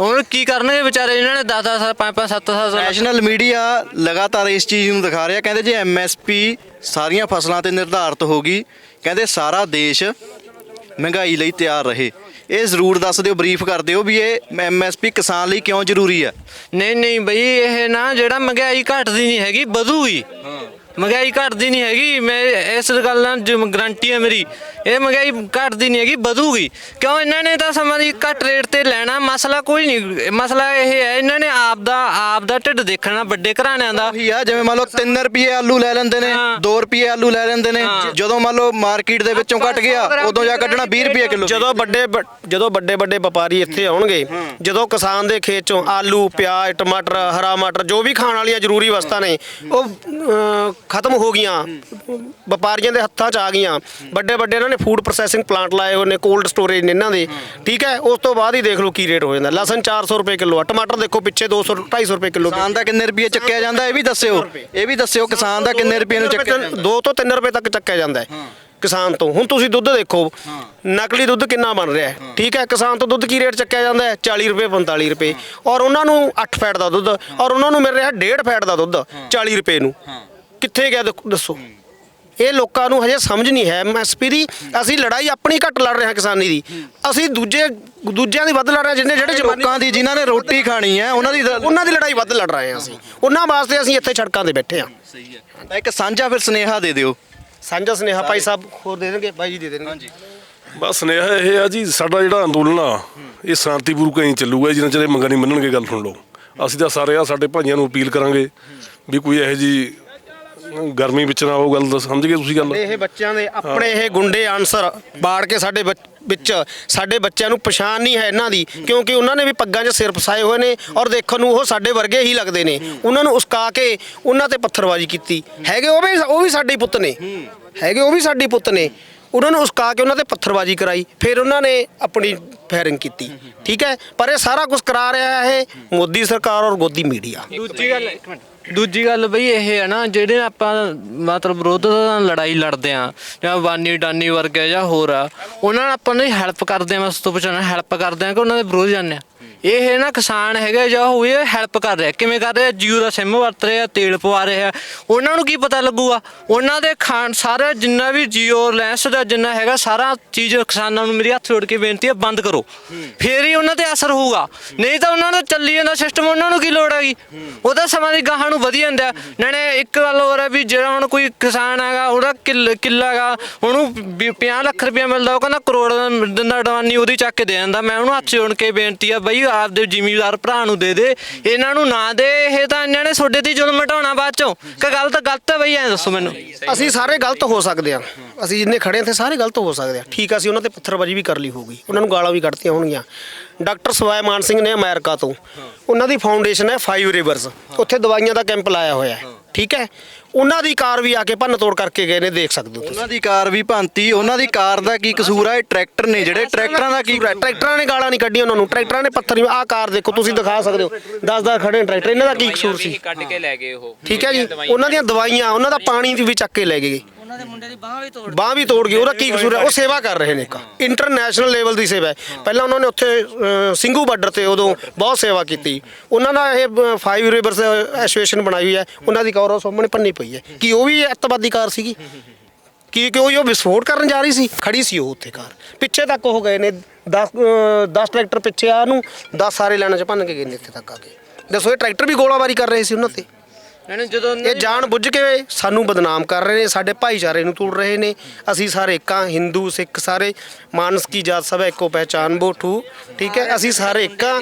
ਹੁਣ ਕੀ ਕਰਨਗੇ ਵਿਚਾਰੇ ਇਹਨਾਂ ਨੇ 10 10 5 5 7 7 ਨੈਸ਼ਨਲ ਮੀਡੀਆ ਲਗਾਤਾਰ ਇਸ ਚੀਜ਼ ਨੂੰ ਦਿਖਾ ਰਿਹਾ। ਕਹਿੰਦੇ ਜੇ ਐਮਐਸਪੀ ਸਾਰੀਆਂ ਫਸਲਾਂ ਤੇ ਨਿਰਧਾਰਤ ਹੋਗੀ ਕਹਿੰਦੇ ਸਾਰਾ ਦੇਸ਼ ਮਹਿੰਗਾਈ ਲਈ ਤਿਆਰ ਰਹੇ। ਇਹ ਜ਼ਰੂਰ ਦੱਸ ਦਿਓ ਬਰੀਫ ਕਰ ਦਿਓ ਵੀ ਇਹ ਐਮਐਸਪੀ ਕਿਸਾਨ ਲਈ ਕਿਉਂ ਜ਼ਰੂਰੀ ਆ ਨਹੀਂ ਨਹੀਂ ਬਈ ਇਹ ਨਾ ਜਿਹੜਾ ਮਹਿੰਗਾਈ ਘਟਦੀ ਨਹੀਂ ਹੈਗੀ ਵਧੂਗੀ। ਮਹਿੰਗਾਈ ਘਟਦੀ ਨਹੀਂ ਹੈਗੀ ਮੈਂ ਇਸ ਗੱਲ ਨਾਲ ਗਰੰਟੀ ਹੈ ਮੇਰੀ ਇਹ ਮਹਿੰਗਾਈ ਘਟਦੀ ਨਹੀਂ ਹੈਗੀ ਵਧੂਗੀ। ਕਿਉਂ? ਇਹਨਾਂ ਨੇ ਤਾਂ ਸਮਾਂ ਦੀ ਘੱਟ ਰੇਟ ਤੇ ਲੈਣਾ ਮਸਲਾ ਕੋਈ ਨਹੀਂ ਮਸਲਾ ਇਹ ਹੈ ਇਹਨਾਂ ਨੇ ਆਪ ਦਾ ਆਪ ਦਾ ਢਿੱਡ ਦੇਖਣਾ ਵੱਡੇ ਘਰਾਣਿਆਂ ਦਾ। ਉਹੀ ਆ ਜਿਵੇਂ ਮੰਨ ਲਓ 3 ਰੁਪਏ ਆਲੂ ਲੈ ਲੈਂਦੇ ਨੇ ਹਾਂ। 2 ਰੁਪਏ ਆਲੂ ਲੈ ਲੈਂਦੇ ਨੇ। ਜਦੋਂ ਮੰਨ ਲਓ ਮਾਰਕੀਟ ਦੇ ਵਿੱਚੋਂ ਘਟ ਗਿਆ ਉਦੋਂ ਜਾ ਕੱਢਣਾ 20 ਰੁਪਏ ਕਿਲੋ। ਜਦੋਂ ਵੱਡੇ ਵੱ- ਜਦੋਂ ਵੱਡੇ ਵੱਡੇ ਵਪਾਰੀ ਇੱਥੇ ਆਉਣਗੇ ਜਦੋਂ ਕਿਸਾਨ ਦੇ ਖੇਤ ਚੋਂ ਆਲੂ ਪਿਆਜ਼ ਟਮਾਟਰ ਹਰਾ ਮਟਰ ਜੋ ਵੀ ਖਾਣ ਵਾਲੀਆਂ ਜ਼ਰੂਰੀ ਵਸਤਾਂ ਨੇ ਉਹ ਖਤਮ ਹੋ ਗਈਆਂ। ਵਪਾਰੀਆਂ ਦੇ ਹੱਥਾਂ 'ਚ ਆ ਗਈਆਂ। ਵੱਡੇ ਵੱਡੇ ਇਹਨਾਂ ਨੇ ਫੂਡ ਪ੍ਰੋਸੈਸਿੰਗ ਪਲਾਂਟ ਲਾਏ ਹੋਏ ਨੇ ਕੋਲਡ ਸਟੋਰੇਜ ਨੇ ਇਹਨਾਂ ਦੇ। ਠੀਕ ਹੈ? ਉਸ ਤੋਂ ਬਾਅਦ ਹੀ ਦੇਖ ਲਓ ਕੀ ਰੇਟ ਹੋ ਜਾਂਦਾ। ਲਸਣ 400 ਰੁਪਏ ਕਿਲੋ ਆ। ਟਮਾਟਰ ਦੇਖੋ ਪਿੱਛੇ 200 250 ਰੁਪਏ ਕਿਲੋ ਕਿਸਾਨ ਦਾ ਕਿੰਨੇ ਰੁਪਏ ਚੱਕਿਆ ਜਾਂਦਾ ਇਹ ਵੀ ਦੱਸਿਓ। ਇਹ ਵੀ ਦੱਸਿਓ ਕਿਸਾਨ ਦਾ ਕਿੰਨੇ ਰੁਪਏ ਨੂੰ ਚੱਕਿਆ ਜਾਂਦਾ। 2 ਤੋਂ 3 ਰੁਪਏ ਤੱਕ ਚੱਕਿਆ ਜਾਂਦਾ ਹੈ ਕਿਸਾਨ ਤੋਂ। ਹੁਣ ਤੁਸੀਂ ਦੁੱਧ ਦੇਖੋ ਨਕਲੀ ਦੁੱਧ ਕਿੰਨਾ ਬਣ ਰਿਹਾ ਹੈ। ਠੀਕ ਹੈ? ਕਿਸਾਨ ਤੋਂ ਦੁੱਧ ਕੀ ਰੇਟ ਚੱਕਿਆ ਜਾਂਦਾ ਹੈ? 40 ਰੁਪਏ 45 ਰੁਪਏ। ਔਰ ਉਹਨਾਂ ਨੂੰ 8 ਫੈਟ ਦਾ ਦੁੱਧ ਔਰ ਉਹਨਾਂ ਨੂੰ ਮਿਲ ਰਿਹਾ 1.5 ਫੈਟ ਦਾ ਦੁੱਧ 40 ਰੁਪਏ ਨੂੰ। ਕਿੱਥੇ ਗਿਆ ਦੇਖੋ- ਦੱਸੋ। ਇਹ ਲੋਕਾਂ ਨੂੰ ਹਜੇ ਸਮਝ ਨਹੀਂ ਹੈ। ਐਮਐਸਪੀ ਦੀ ਅਸੀਂ ਲੜਾਈ ਆਪਣੀ ਘੱਟ ਲੜ ਰਹੇ ਹਾਂ ਕਿਸਾਨੀ ਦੀ। ਅਸੀਂ ਦੂਜੇ ਦੂਜਿਆਂ ਦੀ ਵੱਧ ਲੜ ਰਹੇ ਹਾਂ ਜਿੰਨੇ ਜਿਹੜੇ ਜਵਾਨੀ ਲੋਕਾਂ ਦੀ ਜਿਨ੍ਹਾਂ ਨੇ ਰੋਟੀ ਖਾਣੀ ਹੈ ਉਹਨਾਂ ਦੀ ਉਹਨਾਂ ਦੀ ਲੜਾਈ ਵੱਧ ਲੜ ਰਹੇ ਹਾਂ ਅਸੀਂ। ਉਹਨਾਂ ਵਾਸਤੇ ਅਸੀਂ ਇੱਥੇ ਸੜਕਾਂ ਤੇ ਬੈਠੇ ਹਾਂ। ਤਾਂ ਇੱਕ ਸਾਂਝਾ ਫਿਰ ਸੁਨੇਹਾ ਦੇ ਦਿਓ। ਸਾਂਝਾ ਸੁਨੇਹਾ ਭਾਈ ਸਾਹਿਬ ਹੋਰ ਦੇ ਦੇਣਗੇ ਭਾਈ ਜੀ ਦੇ ਦੇਣਗੇ। ਹਾਂਜੀ। ਬਸ ਸੁਨੇਹਾ ਇਹ ਆ ਜੀ ਸਾਡਾ ਜਿਹੜਾ ਅੰਦੋਲਨ ਆ ਇਹ ਸ਼ਾਂਤੀਪੂਰਵਕ ਹੀ ਚੱਲੂਗਾ ਜਿੰਨਾ ਚਿਰ ਇਹ ਮੰਗਾਂ ਨਹੀਂ ਮੰਨਣਗੇ ਗੱਲ ਸੁਣ ਲਓ। ਅਸੀਂ ਤਾਂ ਸਾਰੇ ਆ ਸਾਡੇ ਭਾਈਆਂ ਨੂੰ ਅਪੀਲ ਕਰਾਂਗੇ ਵੀ ਕੋਈ ਇਹੋ ਜੀ ਗਰਮੀ ਵਿੱਚ ਨਾ ਉਹ ਗੱਲ ਤਾਂ ਸਮਝ ਗਏ ਤੁਸੀਂ ਗੱਲ? ਇਹ ਬੱਚਿਆਂ ਦੇ ਆਪਣੇ ਇਹ ਗੁੰਡੇ ਆਨਸਰ ਬਾੜ ਕੇ ਸਾਡੇ ਵਿੱਚ ਸਾਡੇ ਬੱਚਿਆਂ ਨੂੰ ਪਛਾਣ ਨਹੀਂ ਹੈ ਇਹਨਾਂ ਦੀ ਕਿਉਂਕਿ ਉਹਨਾਂ ਨੇ ਵੀ ਪੱਗਾਂ 'ਚ ਸਿਰ ਫਸਾਏ ਹੋਏ ਨੇ ਔਰ ਦੇਖਣ ਨੂੰ ਉਹ ਸਾਡੇ ਵਰਗੇ ਹੀ ਲੱਗਦੇ ਨੇ। ਉਹਨਾਂ ਨੂੰ ਉਸਕਾ ਕੇ ਉਹਨਾਂ ਤੇ ਪੱਥਰਬਾਜ਼ੀ ਕੀਤੀ। ਹੈਗੇ ਉਹ ਵੀ ਉਹ ਵੀ ਸਾਡੇ ਹੀ ਪੁੱਤ ਨੇ। ਹੈਗੇ ਉਹ ਵੀ ਸਾਡੇ ਪੁੱਤ ਨੇ। ਉਹਨਾਂ ਨੂੰ ਉਸਕਾ ਕੇ ਉਹਨਾਂ ਤੇ ਪੱਥਰਬਾਜ਼ੀ ਕਰਾਈ ਫਿਰ ਉਹਨਾਂ ਨੇ ਆਪਣੀ ਫਾਇਰਿੰਗ ਕੀਤੀ। ਠੀਕ ਹੈ? ਪਰ ਇਹ ਸਾਰਾ ਕੁਝ ਕਰਾ ਰਿਹਾ ਹੈ ਮੋਦੀ ਸਰਕਾਰ ਔਰ ਗੋਦੀ ਮੀਡੀਆ। ਦੂਜੀ ਗੱਲ ਇੱਕ ਮਿੰਟ। ਦੂਜੀ ਗੱਲ ਬਈ ਇਹ ਹੈ ਨਾ, ਜਿਹੜੇ ਆਪਾਂ ਮਤਲਬ ਵਿਰੋਧ ਨਾਲ ਲੜਾਈ ਲੜਦੇ ਆ ਜਾਂ ਵਾਨੀ ਡਾਨੀ ਵਰਗੇ ਜਾਂ ਹੋਰ ਆ, ਉਹਨਾਂ ਨਾਲ ਆਪਾਂ ਨੂੰ ਹੈਲਪ ਕਰਦੇ ਆ ਉਸ ਤੋਂ ਬਚਾਉਣਾ ਹੈਲਪ ਕਰਦੇ ਆ ਕਿ ਉਹਨਾਂ ਦੇ ਵਿਰੋਧ ਜਾਂਦੇ ਆ। ਇਹ ਨਾ ਕਿਸਾਨ ਹੈਗੇ ਜਾਂ ਹੋਏ ਹੈਲਪ ਕਰ ਰਿਹਾ ਕਿਵੇਂ ਕਰ ਰਿਹਾ ਜੀਓ ਦਾ ਸਿਮ ਵਰਤ ਰਿਹਾ ਤੇਲ ਪਵਾ ਰਿਹਾ ਉਹਨਾਂ ਨੂੰ ਕੀ ਪਤਾ ਲੱਗੂਗਾ? ਉਹਨਾਂ ਦੇ ਖਾਣ ਸਾਰਾ ਜਿੰਨਾ ਵੀ ਜੀਓ ਲੈਂਸ ਦਾ ਜਿੰਨਾ ਹੈਗਾ, ਸਾਰਾ ਚੀਜ਼ ਕਿਸਾਨਾਂ ਨੂੰ ਮੇਰੀ ਹੱਥ ਜੋੜ ਕੇ ਬੇਨਤੀ ਹੈ ਬੰਦ ਕਰੋ। ਫੇਰ ਹੀ ਉਹਨਾਂ ਤੇ ਅਸਰ ਹੋਊਗਾ। ਨਹੀਂ ਤਾਂ ਉਹਨਾਂ ਦਾ ਚੱਲੀ ਜਾਂਦਾ ਸਿਸਟਮ ਉਹਨਾਂ ਨੂੰ ਕੀ ਲੋੜ ਹੈਗੀ? ਉਹਦਾ ਸਮਾਂ ਦੀ ਗਾਹਾਂ ਨੂੰ ਵਧੀ ਜਾਂਦਾ। ਨਾਲੇ ਇੱਕ ਗੱਲ ਹੋਰ ਹੈ ਵੀ ਜਿਹੜਾ ਹੁਣ ਕੋਈ ਕਿਸਾਨ ਹੈਗਾ, ਉਹਦਾ ਕਿੱਲ- ਕਿੱਲਾ ਹੈਗਾ, ਉਹਨੂੰ 50 ਲੱਖ ਰੁਪਇਆ ਮਿਲਦਾ, ਉਹ ਕਹਿੰਦਾ ਕਰੋੜ ਦਾ ਦਿੰਦਾ ਡਵਾਨੀ ਉਹਦੀ ਚੱਕ ਕੇ ਦੇ ਜਾਂਦਾ ਮੈਂ ਉਹਨੂੰ ਹੱਥ ਜੋੜ ਕੇ ਬੇਨਤੀ ਆ, ਬਈ ਆਪਦੇ ਜ਼ਿਮੀਦਾਰ ਭਰਾ ਨੂੰ ਦੇ ਦੇ, ਇਹਨਾਂ ਨੂੰ ਨਾ ਦੇ, ਇਹ ਤਾਂ ਇਹਨਾਂ ਨੇ ਤੁਹਾਡੇ ਤੇ ਜ਼ੁਲਮ ਹਟਾਉਣਾ ਬਾਅਦ ਚੋਂ। ਕਿ ਗਲਤ ਗਲਤ ਹੈ ਬਈ, ਐਂ ਦੱਸੋ ਮੈਨੂੰ। ਅਸੀਂ ਸਾਰੇ ਗਲਤ ਹੋ ਸਕਦੇ ਆ ਅਸੀਂ ਜਿੰਨੇ ਖੜੇ ਇੱਥੇ ਸਾਰੇ ਗਲਤ ਹੋ ਸਕਦੇ ਆ ਠੀਕ ਆ, ਅਸੀਂ ਉਹਨਾਂ ਤੇ ਪੱਥਰਬਾਜੀ ਵੀ ਕਰ ਲਈ ਹੋਊਗੀ। ਉਹਨਾਂ ਨੂੰ ਗਾਲਾਂ ਵੀ ਕੱਢਤੀਆਂ ਹੋਣਗੀਆਂ। ਡਾਕਟਰ ਸਵਾਏ ਮਾਨ ਸਿੰਘ ਨੇ ਅਮਰੀਕਾ ਤੋਂ। ਉਹਨਾਂ ਦੀ ਫਾਊਂਡੇਸ਼ਨ ਹੈ 5 ਰਿਵਰਸ ਉੱਥੇ ਦਵਾਈਆਂ ਦਾ ਕੈਂਪ ਲਾਇਆ ਹੋਇਆ ਹੈ। ਠੀਕ ਹੈ? ਉਹਨਾਂ ਦੀ ਕਾਰ ਵੀ ਆ ਕੇ ਭੰਨ ਤੋੜ ਕਰਕੇ ਗਏ ਨੇ ਦੇਖ ਸਕਦੇ ਹੋ ਤੁਸੀਂ। ਉਹਨਾਂ ਦੀ ਕਾਰ ਵੀ ਭੰਤੀ ਉਹਨਾਂ ਦੀ ਕਾਰ ਦਾ ਕੀ ਕਸੂਰ ਆ? ਇਹ ਟਰੈਕਟਰ ਨੇ ਜਿਹੜੇ ਟਰੈਕਟਰਾਂ ਦਾ ਕੀ ਟਰੈਕਟਰਾਂ ਨੇ ਗਾਲਾਂ ਨਹੀਂ ਕੱਢੀਆਂ ਉਹਨਾਂ ਨੂੰ ਟਰੈਕਟਰਾਂ ਨੇ ਪੱਥਰ ਆਹ ਕਾਰ ਦੇਖੋ ਤੁਸੀਂ ਦਿਖਾ ਸਕਦੇ ਹੋ। 10-10 ਖੜੇ ਨੇ ਟਰੈਕਟਰ ਇਹਨਾਂ ਦਾ ਕੀ ਕਸੂਰ ਸੀ? ਕੱਢ ਕੇ ਲੈ ਗਏ ਉਹ। ਠੀਕ ਹੈ ਜੀ ਉਹਨਾਂ ਦੀਆਂ ਦਵਾਈਆਂ ਉਹਨਾਂ ਦਾ ਪਾਣੀ ਵੀ ਚੱਕ ਕੇ ਲੈ ਗਏ। ਉਹਨਾਂ ਦੇ ਮੁੰਡੇ ਦੀ ਬਾਹ ਵੀ ਤੋੜ ਬਾਹ ਵੀ ਤੋੜ ਗਈ ਉਹਦਾ ਕੀ ਕਸੂਰ ਹੈ? ਉਹ ਸੇਵਾ ਕਰ ਰਹੇ ਨੇ ਇੱਕ ਇੰਟਰਨੈਸ਼ਨਲ ਲੈਵਲ ਦੀ ਸੇਵਾ ਹੈ। ਪਹਿਲਾਂ ਉਹਨਾਂ ਨੇ ਉੱਥੇ ਸਿੰਘੂ ਬਾਰਡਰ ਤੇ ਉਦੋਂ ਬਹੁਤ ਸੇਵਾ ਕੀਤੀ। ਉਹਨਾਂ ਦਾ ਇਹ 5 ਰਿਵਰਸ ਐਸੋਸੀਏਸ਼ਨ ਬਣਾਈ ਹੋਈ ਹੈ। ਉਹਨਾਂ ਦੀ ਕੌਰ ਉਹ ਸਾਹਮਣੇ ਪੰਨੀ ਪਈ ਹੈ। ਕੀ ਉਹ ਵੀ ਅੱਤਵਾਦੀ ਕਾਰ ਸੀਗੀ? ਕੀ ਕਿਉਂ ਉਹ ਵਿਸਫੋਟ ਕਰਨ ਜਾ ਰਹੀ ਸੀ? ਖੜੀ ਸੀ ਉਹ ਉੱਥੇ ਕਾਰ। ਪਿੱਛੇ ਤੱਕ ਉਹ ਗਏ ਨੇ 10 10 ਟਰੈਕਟਰ ਪਿੱਛੇ ਆ ਨੂੰ 10 ਸਾਰੇ ਲੈਣਾ ਚ ਭੰਨ ਕੇ ਗਏ ਨੇ ਇੱਥੇ ਤੱਕ ਆ ਕੇ। ਦੱਸੋ ਇਹ ਟਰੈਕਟਰ ਵੀ ਗੋਲਾਬਾਰੀ ਕਰ ਰਹੇ ਸੀ ਉਹਨਾਂ ਤੇ? ਨਹੀਂ ਜਦੋਂ ਇਹ ਜਾਣ ਬੁੱਝ ਕੇ ਸਾਨੂੰ ਬਦਨਾਮ ਕਰ ਰਹੇ ਨੇ ਸਾਡੇ ਭਾਈਚਾਰੇ ਨੂੰ ਤੋੜ ਰਹੇ ਨੇ। ਅਸੀਂ ਸਾਰੇ ਇੱਕਾਂ ਹਿੰਦੂ ਸਿੱਖ ਸਾਰੇ ਮਾਨਸ ਕੀ ਜਾਤ ਸਭ ਇੱਕੋ ਪਹਿਚਾਨ ਬੋਠੂ ਠੀਕ ਹੈ? ਅਸੀਂ ਸਾਰੇ ਇੱਕਾਂ।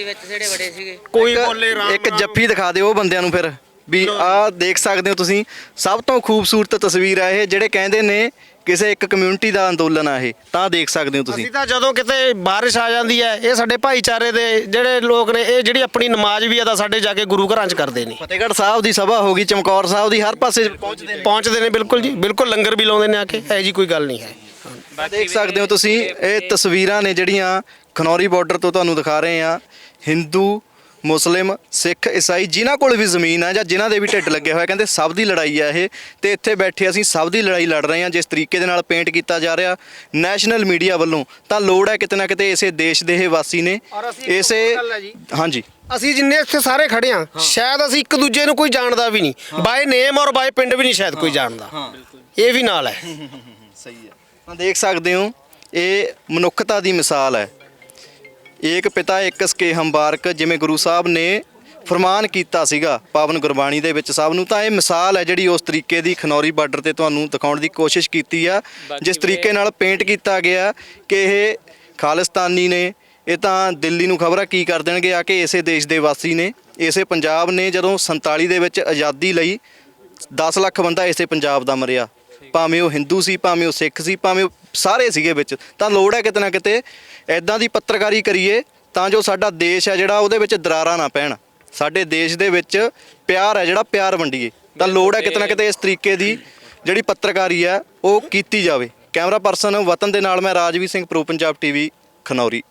ਕੋਈ ਬੋਲੇ ਰਾਮ ਇੱਕ ਜੱਫੀ ਦਿਖਾ ਦਿਓ ਉਹ ਬੰਦਿਆਂ ਨੂੰ ਫਿਰ ਵੀ ਆਹ ਦੇਖ ਸਕਦੇ ਹੋ ਤੁਸੀਂ ਸਭ ਤੋਂ ਖੂਬਸੂਰਤ ਤਸਵੀਰ ਆ ਇਹ ਜਿਹੜੇ ਕਹਿੰਦੇ ਨੇ ਕਿਸੇ ਇੱਕ ਕਮਿਊਨਿਟੀ ਦਾ ਅੰਦੋਲਨ ਆ ਇਹ ਤਾਂ ਦੇਖ ਸਕਦੇ ਹੋ ਤੁਸੀਂ। ਅਸੀਂ ਤਾਂ ਜਦੋਂ ਕਿਤੇ ਬਾਰਿਸ਼ ਆ ਜਾਂਦੀ ਹੈ ਇਹ ਸਾਡੇ ਭਾਈਚਾਰੇ ਦੇ ਜਿਹੜੇ ਲੋਕ ਨੇ ਇਹ ਜਿਹੜੀ ਆਪਣੀ ਨਮਾਜ਼ ਵੀ ਅਦਾ ਸਾਡੇ ਜਾ ਕੇ ਗੁਰੂ ਘਰਾਂ 'ਚ ਕਰਦੇ ਨੇ। ਫਤਿਹਗੜ੍ਹ ਸਾਹਿਬ ਦੀ ਸਭਾ ਹੋ ਗਈ ਚਮਕੌਰ ਸਾਹਿਬ ਦੀ ਹਰ ਪਾਸੇ ਪਹੁੰਚਦੇ ਨੇ। ਪਹੁੰਚਦੇ ਨੇ ਬਿਲਕੁਲ ਜੀ ਬਿਲਕੁਲ ਲੰਗਰ ਵੀ ਲਾਉਂਦੇ ਨੇ ਆ ਕੇ ਇਹ ਜੀ ਕੋਈ ਗੱਲ ਨਹੀਂ ਹੈ। ਦੇਖ ਸਕਦੇ ਹੋ ਤੁਸੀਂ ਇਹ ਤਸਵੀਰਾਂ ਨੇ ਜਿਹੜੀਆਂ ਖਨੌਰੀ ਬਾਰਡਰ ਤੋਂ ਤੁਹਾਨੂੰ ਦਿਖਾ ਰਹੇ ਆ ਹਿੰਦੂ ਮੁਸਲਿਮ ਸਿੱਖ ਈਸਾਈ ਜਿਨ੍ਹਾਂ ਕੋਲ ਵੀ ਜ਼ਮੀਨ ਆ ਜਾਂ ਜਿਨ੍ਹਾਂ ਦੇ ਵੀ ਢਿੱਡ ਲੱਗੇ ਹੋਇਆ ਕਹਿੰਦੇ ਸਭ ਦੀ ਲੜਾਈ ਆ ਇਹ। ਤੇ ਇੱਥੇ ਬੈਠੇ ਅਸੀਂ ਸਭ ਦੀ ਲੜਾਈ ਲੜ ਰਹੇ ਆ ਜਿਸ ਤਰੀਕੇ ਦੇ ਨਾਲ ਪੇਂਟ ਕੀਤਾ ਜਾ ਰਿਹਾ ਨੈਸ਼ਨਲ ਮੀਡੀਆ ਵੱਲੋਂ। ਤਾਂ ਲੋੜ ਹੈ ਕਿਤੇ ਨਾ ਕਿਤੇ ਇਸੇ ਦੇਸ਼ ਦੇ ਇਹ ਵਾਸੀ ਨੇ। ਇਸੇ ਹੈ। ਹਾਂਜੀ। ਅਸੀਂ ਜਿੰਨੇ ਇੱਥੇ ਸਾਰੇ ਖੜੇ ਆ ਸ਼ਾਇਦ ਅਸੀਂ ਇੱਕ ਦੂਜੇ ਨੂੰ ਕੋਈ ਜਾਣਦਾ ਵੀ ਨਹੀਂ। ਬਾਏ ਨੇਮ ਔਰ ਬਾਏ ਪਿੰਡ ਵੀ ਨਹੀਂ ਸ਼ਾਇਦ ਕੋਈ ਜਾਣਦਾ। ਇਹ ਵੀ ਨਾਲ ਹੈ। ਸਹੀ ਹੈ। ਤਾਂ ਦੇਖ ਸਕਦੇ ਹੋ ਇਹ ਮਨੁੱਖਤਾ ਦੀ ਮਿਸਾਲ ਹੈ। ਏਕ ਪਿਤਾ ਇੱਕ ਸਕੇ ਹੰਬਾਰਕ ਜਿਵੇਂ ਗੁਰੂ ਸਾਹਿਬ ਨੇ ਫਰਮਾਨ ਕੀਤਾ ਸੀਗਾ ਪਾਵਨ ਗੁਰਬਾਣੀ ਦੇ ਵਿੱਚ ਸਭ ਨੂੰ ਤਾਂ ਇਹ ਮਿਸਾਲ ਹੈ ਜਿਹੜੀ ਉਸ ਤਰੀਕੇ ਦੀ ਖਨੌਰੀ ਬਾਰਡਰ ਤੇ ਤੁਹਾਨੂੰ ਦਿਖਾਉਣ ਦੀ ਕੋਸ਼ਿਸ਼ ਕੀਤੀ ਆ। ਜਿਸ ਤਰੀਕੇ ਨਾਲ ਪੇਂਟ ਕੀਤਾ ਗਿਆ ਕਿ ਇਹ ਖਾਲਿਸਤਾਨੀ ਨੇ ਇਹ ਤਾਂ ਦਿੱਲੀ ਨੂੰ ਖਬਰ ਕੀ ਕਰ ਦੇਣਗੇ ਆ ਕਿ ਇਸੇ ਦੇਸ਼ ਦੇ ਵਾਸੀ ਨੇ ਇਸੇ ਪੰਜਾਬ ਨੇ ਜਦੋਂ 47 ਦੇ ਵਿੱਚ ਆਜ਼ਾਦੀ ਲਈ 10 ਲੱਖ ਬੰਦਾ ਇਸੇ ਪੰਜਾਬ ਦਾ ਮਰਿਆ। ਭਾਵੇਂ ਉਹ ਹਿੰਦੂ ਸੀ, ਭਾਵੇਂ ਉਹ ਸਿੱਖ ਸੀ, ਭਾਵੇਂ ਉਹ ਸਾਰੇ ਸੀਗੇ ਵਿੱਚ, ਤਾਂ ਲੋੜ ਹੈ ਕਿਤੇ ਨਾ ਕਿਤੇ ਐਦਾਂ ਦੀ ਪੱਤਰਕਾਰੀ ਕਰੀਏ ਤਾਂ ਜੋ ਸਾਡਾ ਦੇਸ਼ ਹੈ ਜਿਹੜਾ ਉਹਦੇ ਵਿੱਚ ਦਰਾਰਾਂ ਨਾ ਪੈਣ। ਸਾਡੇ ਦੇਸ਼ ਦੇ ਵਿੱਚ ਪਿਆਰ ਹੈ ਜਿਹੜਾ ਪਿਆਰ ਵੰਡੀਏ। ਤਾਂ ਲੋੜ ਹੈ ਕਿਤੇ ਨਾ ਕਿਤੇ ਇਸ ਤਰੀਕੇ ਦੀ ਜਿਹੜੀ ਪੱਤਰਕਾਰੀ ਹੈ ਉਹ ਕੀਤੀ ਜਾਵੇ। ਕੈਮਰਾ ਪਰਸਨ ਵਤਨ ਦੇ ਨਾਲ ਮੈਂ ਰਾਜਵੀਰ ਸਿੰਘ, ਪ੍ਰੋ ਪੰਜਾਬ ਟੀਵੀ ਖਨੌਰੀ।